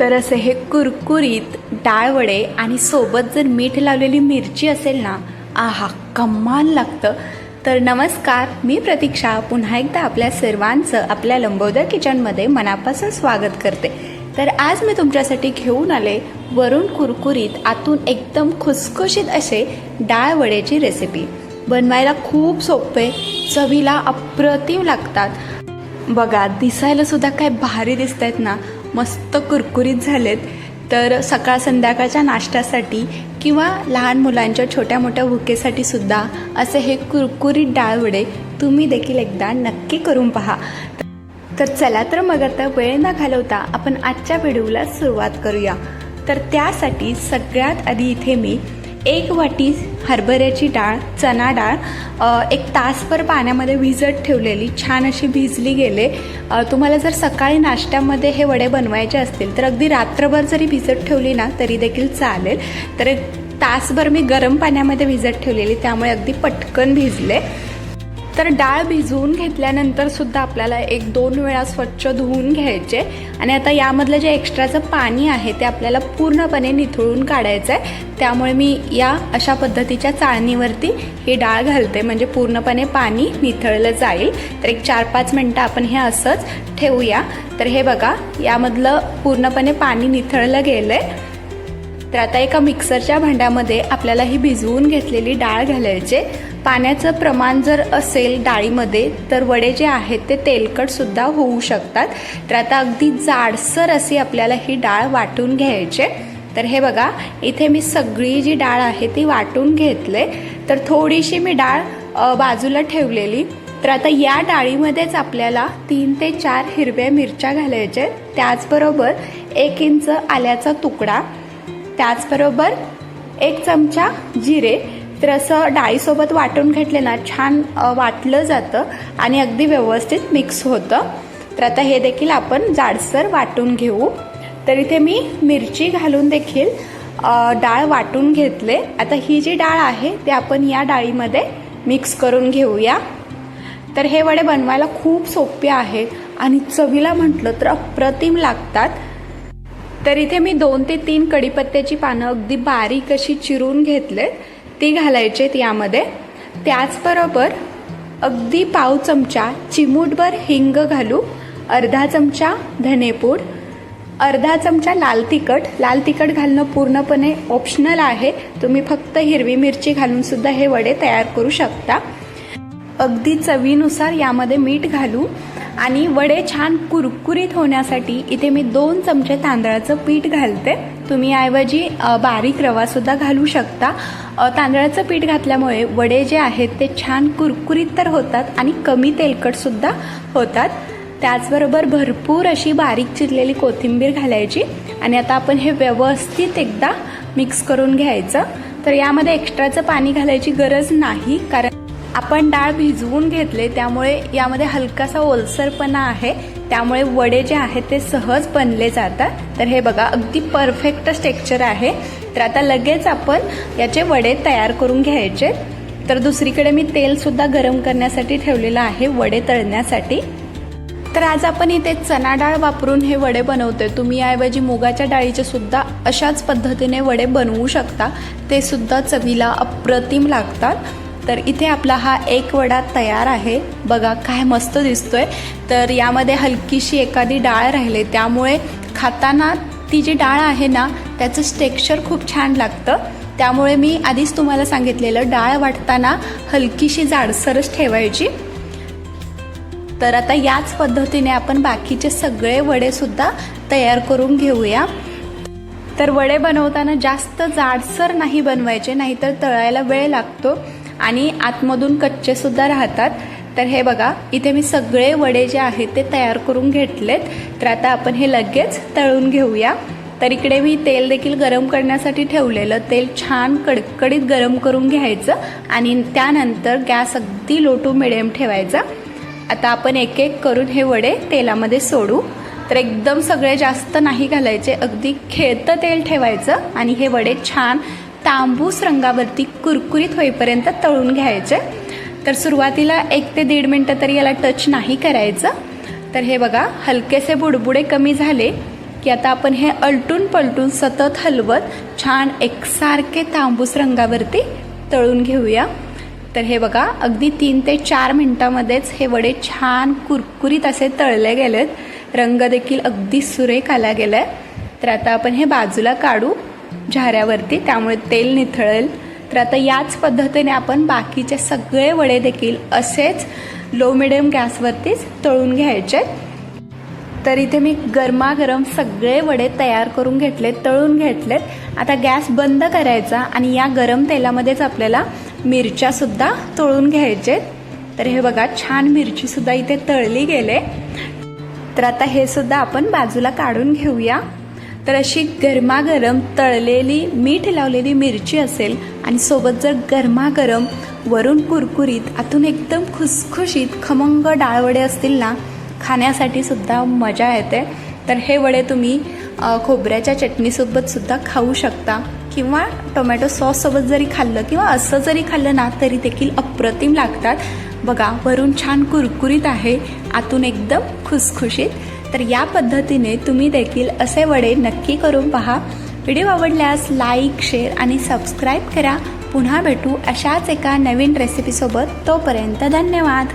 तर असे हे कुरकुरीत डाळवडे आणि सोबत जर मीठ लावलेली मिरची असेल ना आहा कमाल लागतं. तर नमस्कार मी प्रतीक्षा. पुन्हा एकदा आपल्या सर्वांचं आपल्या लंबोदर किचनमध्ये मनापासून स्वागत करते. तर आज मी तुमच्यासाठी घेऊन आले वरून कुरकुरीत आतून एकदम खुसखुशीत असे डाळवड्याची रेसिपी बनवायला खूप सोपे चवीला अप्रतिम लागतात. बघा दिसायला सुद्धा काय भारी दिसत आहेत ना. मस्त कुरकुरीत झालेत. तर सकाळ संध्याकाळच्या नाश्त्यासाठी किंवा लहान मुलांच्या छोट्या मोठ्या भुकेसाठी सुद्धा असे हे कुरकुरीत डाळवडे तुम्ही देखील एकदा नक्की करून पहा. तर चला तर मग आता वेळ न घालवता आपण आजच्या व्हिडिओला सुरुवात करूया. तर त्यासाठी सगळ्यात आधी इथे मी एक वाटी हरभऱ्याची डाळ चना डाळ एक तासभर पाण्यामध्ये भिजत ठेवलेली. छान अशी भिजली गेले. तुम्हाला जर सकाळी नाश्त्यामध्ये हे वडे बनवायचे असतील तर अगदी रात्रभर जरी भिजत ठेवली ना तरी देखील चालेल. तर एक तासभर मी गरम पाण्यामध्ये भिजत ठेवलेली त्यामुळे अगदी पटकन भिजले. तर डाळ भिजवून घेतल्यानंतर सुद्धा आपल्याला एक दोन वेळा स्वच्छ धुवून घ्यायचे. आणि आता यामधलं जे एक्स्ट्राचं पाणी आहे ते आपल्याला पूर्णपणे निथळून काढायचं आहे त्यामुळे मी या अशा पद्धतीच्या चाळणीवरती ही डाळ घालते. म्हणजे पूर्णपणे पाणी निथळलं जाईल. तर एक चार पाच मिनटं आपण हे असंच ठेवूया. तर हे बघा यामधलं पूर्णपणे पाणी निथळलं गेलं आहे तर आता एका मिक्सरच्या भांड्यामध्ये आपल्याला ही भिजवून घेतलेली डाळ घालायचे पाण्याचं प्रमाण जर असेल डाळीमध्ये तर वडे जे आहेत ते तेलकटसुद्धा होऊ शकतात. तर आता अगदी जाडसर अशी आपल्याला ही डाळ वाटून घ्यायचे. तर हे बघा इथे मी सगळी जी डाळ आहे ती वाटून घेतले. तर थोडीशी मी डाळ बाजूला ठेवलेली. तर आता या डाळीमध्येच आपल्याला तीन ते चार हिरव्या मिरच्या घालायच्या त्याचबरोबर एक इंच आल्याचा तुकडा. त्याचबरोबर एक चमचा जिरे. तर असं डाळीसोबत वाटून घेतले ना छान वाटलं जातं आणि अगदी व्यवस्थित मिक्स होतं. तर आता हे देखील आपण जाडसर वाटून घेऊ. तर इथे मी मिरची घालून देखील डाळ वाटून घेतले. आता ही जी डाळ आहे ती आपण या डाळीमध्ये मिक्स करून घेऊया. तर हे वडे बनवायला खूप सोपे आहेत आणि चवीला म्हटलं तर अप्रतिम लागतात. तर इथे मी दोन ते तीन कडीपत्त्याची पानं अगदी बारीक अशी चिरून घेतले ती घालायचेत यामध्ये त्याचबरोबर अगदी पाव चमचा चिमूटभर हिंग घालू अर्धा चमचा धनेपूड अर्धा चमचा लाल तिखट. लाल तिखट घालणं पूर्णपणे ऑप्शनल आहे. तुम्ही फक्त हिरवी मिरची घालून सुद्धा हे वडे तयार करू शकता. अगदी चवीनुसार यामध्ये मीठ घालू आणि वडे छान कुरकुरीत होण्यासाठी इथे मी दोन चमचे तांदळाचं पीठ घालते. तुम्ही ऐवजी बारीक रवा सुद्धा घालू शकता. तांदळाचं पीठ घातल्यामुळे वडे जे आहेत ते छान कुरकुरीत तर होतात आणि कमी तेलकट सुद्धा होतात. त्याचबरोबर भरपूर अशी बारीक चिरलेली कोथिंबीर घालायची आणि आता आपण हे व्यवस्थित एकदा मिक्स करून घ्यायचं. तर यामध्ये एक्स्ट्राचं पाणी घालायची गरज नाही कारण आपण डाळ भिजवून घेतले त्यामुळे यामध्ये हलकासा ओलसरपणा आहे. त्यामुळे वडे जे आहेत ते सहज बनले जातात. तर हे बघा अगदी परफेक्ट टेक्स्चर आहे. तर आता लगेच आपण याचे वडे तयार करून घ्यायचे. तर दुसरीकडे मी तेलसुद्धा गरम करण्यासाठी ठेवलेलं आहे वडे तळण्यासाठी. तर आज आपण इथे चना डाळ वापरून हे वडे बनवतोय. तुम्ही याऐवजी मुगाच्या डाळीचे सुद्धा अशाच पद्धतीने वडे बनवू शकता. ते सुद्धा चवीला अप्रतिम लागतात. तर इथे आपला हा एक वडा तयार आहे. बघा काय मस्त दिसतोय. तर यामध्ये हलकीशी एखादी डाळ राहिले. त्यामुळे खाताना ती जी डाळ आहे ना त्याचं टेक्स्चर खूप छान लागतं. त्यामुळे मी आधीच तुम्हाला सांगितलेलं डाळ वाटताना हलकीशी जाडसरच ठेवायची. तर आता याच पद्धतीने आपण बाकीचे सगळे वडेसुद्धा तयार करून घेऊया. तर वडे बनवताना जास्त जाडसर नाही बनवायचे नाहीतर तळायला वेळ लागतो. आणि आतमधून कच्चे सुद्धा राहतात. तर हे बघा इथे मी सगळे वडे जे आहेत ते तयार करून घेतलेत. तर आता आपण हे लगेच तळून घेऊया. तर इकडे मी तेल देखील गरम करण्यासाठी ठेवलेलं. तेल छान कडकडीत गरम करून घ्यायचं आणि त्यानंतर गॅस अगदी लो टू मिडियम ठेवायचा. आता आपण एक एक करून हे वडे तेलामध्ये सोडू. तर एकदम सगळे जास्त नाही घालायचे अगदी खेळतं तेल ठेवायचं आणि हे वडे छान तांबूस रंगावरती कुरकुरीत होईपर्यंत तळून घ्यायचे. तर सुरुवातीला एक ते दीड मिनटं तरी याला टच नाही करायचं. तर हे बघा हलकेसे बुडबुडे कमी झाले की आता आपण हे अलटून पलटून सतत हलवत छान एकसारखे तांबूस रंगावरती तळून घेऊया. तर हे बघा अगदी तीन ते चार मिनटामध्येच हे वडे छान कुरकुरीत असे तळले गेलेत. रंग देखील अगदी सुरेख आला गेला आहे तर आता आपण हे बाजूला काढू. झाऱ्यावरती त्यामुळे तेल निथळेल. तर आता याच पद्धतीने आपण बाकीचे सगळे वडे देखील असेच लो मिडियम गॅसवरतीच तळून घ्यायचे. तर इथे मी गरमागरम सगळे वडे तयार करून घेतलेत तळून घेतलेत. आता गॅस बंद करायचा आणि या गरम तेलामध्येच आपल्याला मिरच्यासुद्धा तळून घ्यायचे. तर हे बघा छान मिरचीसुद्धा इथे तळली गेले. तर आता हे सुद्धा आपण बाजूला काढून घेऊया. तर अशी गरमागरम तळलेली मीठ लावलेली मिरची असेल आणि सोबत जर गरमागरम वरून कुरकुरीत आतून एकदम खुसखुशीत खमंग डाळवडे असतील ना खाण्यासाठी सुद्धा मजा येते. तर हे वडे तुम्ही खोबऱ्याच्या चटणीसोबत सुद्धा खाऊ शकता. किंवा टोमॅटो सॉससोबत जरी खाल्लं किंवा असं जरी खाल्लं ना तरी देखील अप्रतिम लागतात. बघा वरून छान कुरकुरीत आहे आतून एकदम खुसखुशीत. तर या पद्धतीने तुम्ही देखील असे वडे नक्की करून पहा. व्हिडिओ आवडल्यास लाईक शेअर आणि सबस्क्राईब करा. पुन्हा भेटू अशाच एका नवीन रेसिपीसोबत तोपर्यंत धन्यवाद.